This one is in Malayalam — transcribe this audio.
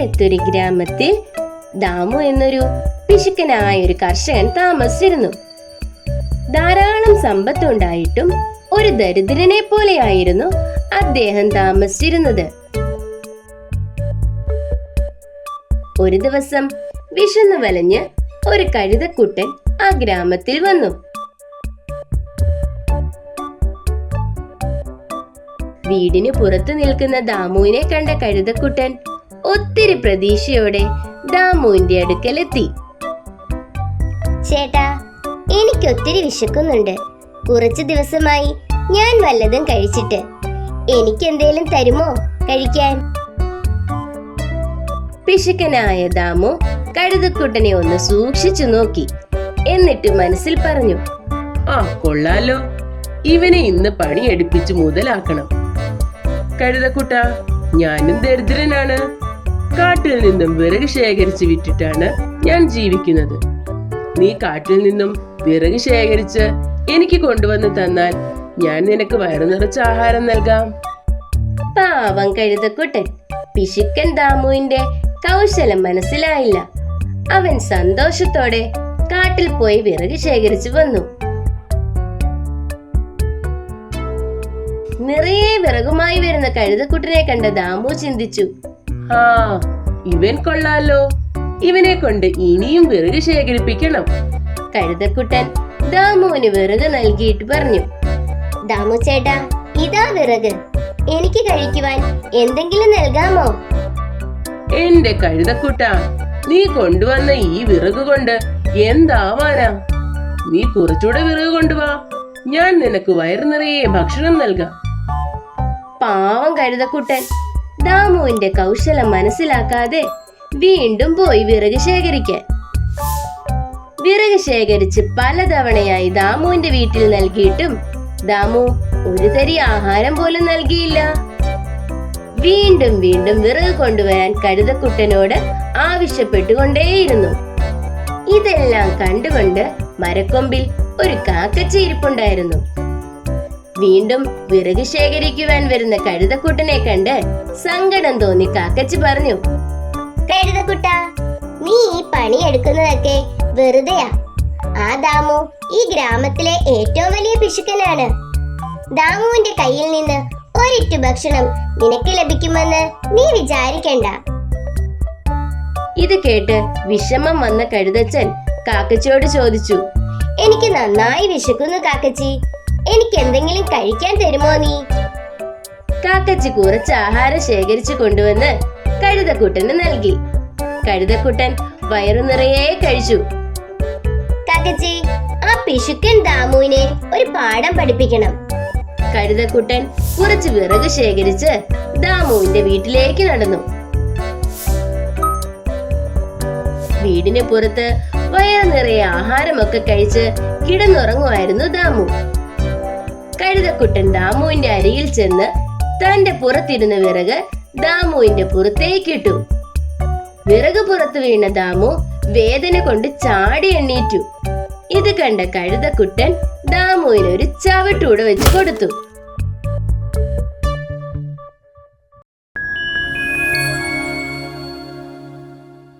അടുത്തൊരു ഗ്രാമത്തിൽ ദാമു എന്നൊരു പിശുക്കനായ ഒരു കർഷകൻ താമസിച്ചിരുന്നു. ധാരാളം സമ്പത്തുണ്ടായിട്ടും ഒരു ദരിദ്രനെ പോലെയായിരുന്നു അദ്ദേഹം താമസിച്ചിരുന്നത്. ഒരു ദിവസം വിശന്നു വലഞ്ഞ് ഒരു കഴുതക്കുട്ടൻ ആ ഗ്രാമത്തിൽ വന്നു. വീടിന് പുറത്തു നിൽക്കുന്ന ദാമുവിനെ കണ്ട കഴുതക്കുട്ടൻ ഒത്തിരി പ്രതീക്ഷയോടെ ദാമുവിന്റെ അടുക്കലെത്തി. ചേട്ടാ എനിക്ക് ഒത്തിരി വിശക്കുന്നുണ്ട്. കുറച്ച് ദിവസമായി ഞാൻ വല്ലതും കഴിച്ചിട്ട്. എനിക്ക് എന്തേലും തരുമോ കഴിക്കാൻ? പിശുക്കനായ ദാമു കഴുതക്കുട്ടനെ ഒന്ന് സൂക്ഷിച്ചു നോക്കി. എന്നിട്ട് മനസ്സിൽ പറഞ്ഞു ആ കൊള്ളാലോ. ഇവനെ ഇന്ന് പണിയെടുപ്പിച്ച് മുതലാക്കണം. കഴുതക്കുട്ട ഞാനും ദരിദ്രനാണ്. കാട്ടിൽ നിന്നും വിറക് ശേഖരിച്ച് വിറ്റിട്ടാണ് ഞാൻ ജീവിക്കുന്നത്. നീ കാട്ടിൽ നിന്നും വിറക് ശേഖരിച്ച് എനിക്ക് കൊണ്ടുവന്ന് തന്നാൽ ഞാൻ നിനക്ക് വയറു നിറച്ച ആഹാരം നൽകാം. പാവം കഴുതക്കുട്ടൻ പിശുക്കൻ ദാമുവിന്റെ കൗശലം മനസ്സിലായില്ല. അവൻ സന്തോഷത്തോടെ കാട്ടിൽ പോയി വിറക് ശേഖരിച്ചു വന്നു. നിറയെ വിറകുമായി വരുന്ന കഴുതക്കുട്ടനെ കണ്ട ദാമു ചിന്തിച്ചു ആ ഇവൻ കൊള്ളാലോ. ഇവനെ കൊണ്ട് ഇനിയും വിറക് ശേഖരിപ്പിക്കണം. കഴുതക്കുട്ടൻ ദാമുവിന് വിറക് നൽകിയിട്ട് പറഞ്ഞു. ദാമു ചേട്ടാ ഇതാ വിറക്. എനിക്ക് കഴിക്കുവാൻ എന്തെങ്കിലും നൽകാമോ? എന്റെ കഴുതക്കുട്ട നീ കൊണ്ടുവന്ന ഈ വിറക് കൊണ്ട് എന്താവാനാ? നീ കുറച്ചുകൂടെ വിറക് കൊണ്ടുവാ. ഞാൻ നിനക്ക് വയറു നിറയെ ഭക്ഷണം നൽകാം. പാവം കഴുതക്കുട്ടൻ ദാമുവിന്റെ കൗശലം മനസ്സിലാക്കാതെ വീണ്ടും പോയി വിറക് ശേഖരിക്കാൻ. വിറക് ശേഖരിച്ച് പലതവണയായി ദാമുവിന്റെ വീട്ടിൽ നൽകിയിട്ടും ദാമു ഒരു തരി ആഹാരം പോലും നൽകിയില്ല. വീണ്ടും വീണ്ടും വിറക് കൊണ്ടുവരാൻ കഴുതക്കുട്ടനോട് ആവശ്യപ്പെട്ടുകൊണ്ടേയിരുന്നു. ഇതെല്ലാം കണ്ടുകൊണ്ട് മരക്കൊമ്പിൽ ഒരു കാക്കച്ചി ഇരിപ്പുണ്ടായിരുന്നു. വീണ്ടും വിറക് ശേഖരിക്കുവാൻ വരുന്ന കഴുതക്കുട്ടനെ കണ്ട് സങ്കടം തോന്നി കാക്കച്ചി പറഞ്ഞു കഴുതക്കുട്ട നീ ഈ പണി എടുക്കുന്നതൊക്കെ വെറുതെയാ. ആ ദാമു ഈ ഗ്രാമത്തിലെ ഏറ്റവും വലിയ പിശുക്കനാണ് ദാമുവിന്റെ കയ്യിൽ നിന്ന് ഒരിറ്റു ഭക്ഷണം നിനക്ക് ലഭിക്കുമെന്ന് നീ വിചാരിക്കണ്ട. ഇത് കേട്ട് വിഷമം വന്ന കഴുതച്ചൻ കാക്കച്ചിയോട് ചോദിച്ചു എനിക്ക് നന്നായി വിശക്കുന്നു കാക്കച്ചി. എനിക്ക് എന്തെങ്കിലും കഴിക്കാൻ തരുമോ നീ? കാക്കച്ചി കുറച്ച് ആഹാരം ശേഖരിച്ചു കൊണ്ടുവന്ന് കഴുതക്കുട്ടന് നൽകി. കഴുതക്കുട്ടൻ വയറു നിറയെ കഴിച്ചു. കാക്കച്ചി ആ പിശുക്കൻ ദാമുവിനെ ഒരു പാഠം പഠിപ്പിക്കണം. കഴുതക്കുട്ടൻ കുറച്ച് വിറക് ശേഖരിച്ച് ദാമുവിന്റെ വീട്ടിലേക്ക് നടന്നു. വീടിന് പുറത്ത് വയറു നിറയെ ആഹാരമൊക്കെ കഴിച്ച് കിടന്നുറങ്ങുമായിരുന്നു ദാമു. കഴുതക്കുട്ടൻ ദാമുവിന്റെ അരിയിൽ ചെന്ന് തന്റെ പുറത്തിരുന്ന വിറക് ദാമുവിന്റെ പുറത്തേക്കിട്ടു വിറക് പുറത്തു വീണ ദാമു വേദന കൊണ്ട് ചാടി എണ്ണീറ്റു ഇത് കണ്ട കഴുതക്കുട്ടൻ ദാമുവിന് ഒരു ചവിട്ടൂടെ വെച്ച് കൊടുത്തു.